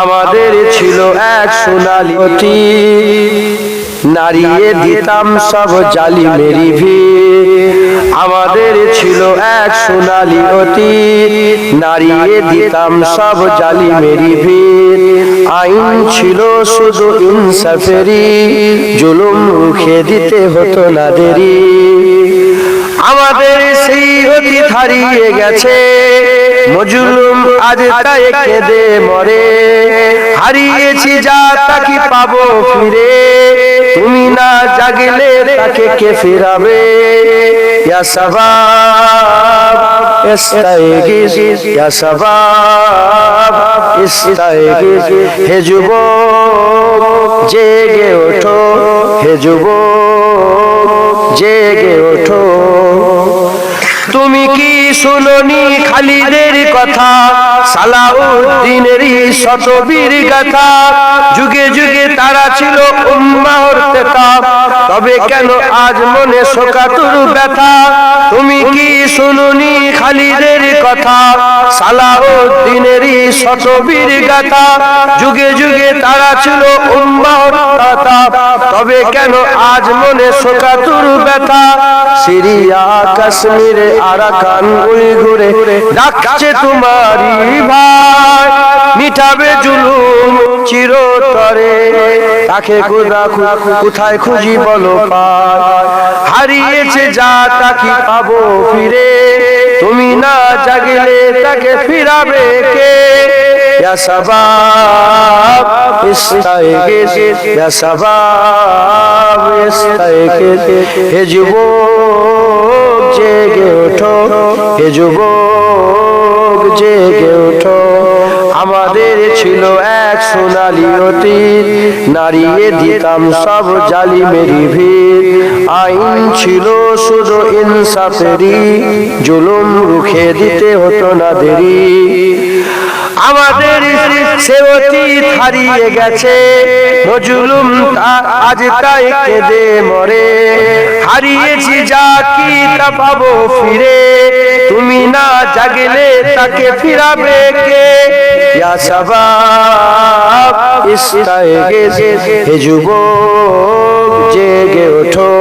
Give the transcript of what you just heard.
আমাদের ছিল এক সোনালি নারিয়ে দিতাম সব জালি মেরি ভি আমাদের ছিল এক সোনালি অতি। নারিয়ে দিতাম সব জালি মেরি ভি আইন ছিল শুধু ইনসাফেরি জুলুম রুখে দিতে হতো না দেরি। আমাদের সেই অতি হারিয়ে গেছে। মজুলুম আজ তাই কেঁদে মরে। হারিয়েছি যা তাকে পাবো ফিরে। তুমি না জাগলে তাকে কে ফিরাবে? ইয়া সবাব ইস্তাইগিস ইয়া সবাব ইস্তাইগিস হে জেগে ওঠো। হে যুবক শুনোনি খালিদের কথা সালাউদ্দিনেরই শতবীর গাথা। যুগে যুগে তারা ছিল তবে কেন আজ মনে শোকাতুর ব্যথা? তুমি কি শুনুনি খালিদের কথা সালাউদ্দিনেরই শতবীর গাথা? যুগে যুগে তারা ছিল তেতা। তবে কেন আজ মনে শোকাতুর ব্যথা? সিরিয়া কাশ্মীরে আরাকান উইঘুরে ডাকছে তোমারই ভাই মিটাবে জুলুম চিরতরে। তাকে কোথা কোথায় খুঁজি বলো পায় হারিয়েছে যা তাকে পাবো ফিরে। তুমি না জাগলে তাকে ফিরাবে কে? হে জেগে ওঠো, হে জেগে আমাদের ছিল এক সোনালি অতীত নারিয়ে দিতাম সব জালি মেরি ভিড় আইন ছিল শুধু ইনসাফেরি জুলুম রুখে দিতে হতো না দেরি। আমাদের সে হারিয়ে গেছে। নজুলুম তা- আজ তাই কেঁদে মরে। হারিয়েছি যা কি তা পাবো ফিরে। তুমি না জাগলে তাকে ফিরাবে কে? ইয়া সবাব ইস্তাইগিস হে যুবক, জেগে ওঠো।